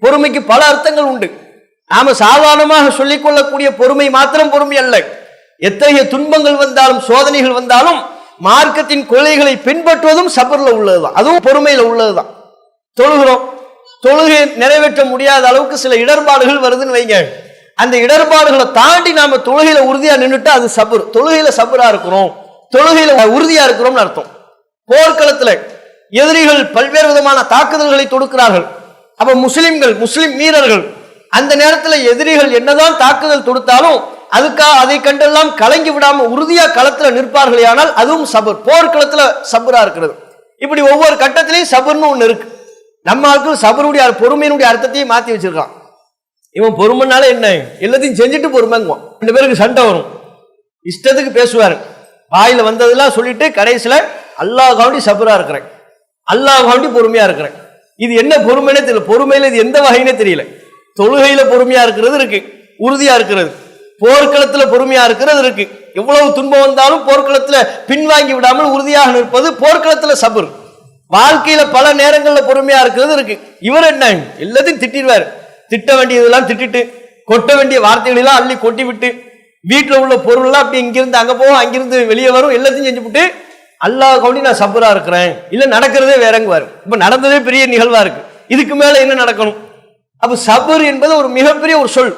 பொறுமைக்கு பல அர்த்தங்கள் உண்டு. நாம சாதாரணமாக சொல்லிக் கொள்ளக்கூடிய பொறுமை மாத்திரம் பொறுமை அல்ல. எத்தகைய துன்பங்கள் வந்தாலும் சோதனைகள் வந்தாலும் மார்க்கத்தின் கொள்கைகளை பின்பற்றுவதும் சபர்ல உள்ளதுதான். அதுவும் பொறுமையில உள்ளதுதான். தொழுகிறோம். தொழுகை நிறைவேற்ற முடியாத அளவுக்கு சில இடர்பாடுகள் வருதுன்னு வைங்க. அந்த இடர்பாடுகளை தாண்டி நாம தொழுகையில உறுதியா நின்றுட்டு அது சபர். தொழுகையில சபரா இருக்கிறோம். தொழுகையில உறுதியா இருக்கிறோம்னு அர்த்தம். போர்க்களத்துல எதிரிகள் பல்வேறு விதமான தாக்குதல்களை தொடுக்கிறார்கள். அப்ப முஸ்லிம்கள் முஸ்லிம் வீரர்கள் அந்த நேரத்துல எதிரிகள் என்னதான் தாக்குதல் தொடுத்தாலும் அதுக்காக அதை கண்டெல்லாம் கலங்கி விடாம உறுதியா களத்துல நிற்பார்களே ஆனால் அதுவும் சபர். போர்க்களத்துல சபரா இருக்கிறது. இப்படி ஒவ்வொரு கட்டத்திலையும் சபர்னு ஒண்ணு இருக்கு. நம்ம ஆட்கள் சபருடைய பொறுமையினுடைய அர்த்தத்தையும் மாத்தி வச்சிருக்கான். இவன் பொறுமைனால என்ன? எல்லாத்தையும் செஞ்சுட்டு பொறுமைங்குவான். ரெண்டு பேருக்கு சண்டை வரும். இஷ்டத்துக்கு பேசுவாரு. வாயில வந்ததெல்லாம் சொல்லிட்டு கடைசியில அல்லாஹ் காண்டி சபரா இருக்கிறேன். அல்லாஹ் காண்டி பொறுமையா இருக்கிறேன். இது என்ன பொறுமைனே தெரியல. பொறுமையில இது எந்த வகைனே தெரியல. தொழுகையில பொறுமையா இருக்கிறது இருக்கு. உறுதியா இருக்கிறது. போர்க்களத்துல பொறுமையா இருக்கிறது இருக்கு. எவ்வளவு துன்பம் வந்தாலும் போர்க்களத்துல பின்வாங்கி விடாமல் உறுதியாக நிற்பது போர்க்களத்துல சபர். வாழ்க்கையில பல நேரங்கள்ல பொறுமையா இருக்கிறது இருக்கு. இவர் என்ன? எல்லாத்தையும் திட்டிடுவார். திட்ட வேண்டியதெல்லாம் திட்டிட்டு கொட்ட வேண்டிய வார்த்தைகளெல்லாம் அள்ளி கொட்டி விட்டு வீட்டில் உள்ள பொருள்லாம் அப்படி இங்கிருந்து அங்கே போகும் அங்கிருந்து வெளியே வரும் எல்லாத்தையும் செஞ்சு விட்டு அல்லாஹ் கவுண்டி நான் சபராக இருக்கிறேன். இல்லை நடக்கிறதே வேறங்குவார் இப்போ நடந்ததே பெரிய நிகழ்வாக இருக்குது இதுக்கு மேலே என்ன நடக்கணும்? அப்போ சபர் என்பது ஒரு மிகப்பெரிய ஒரு சொல்.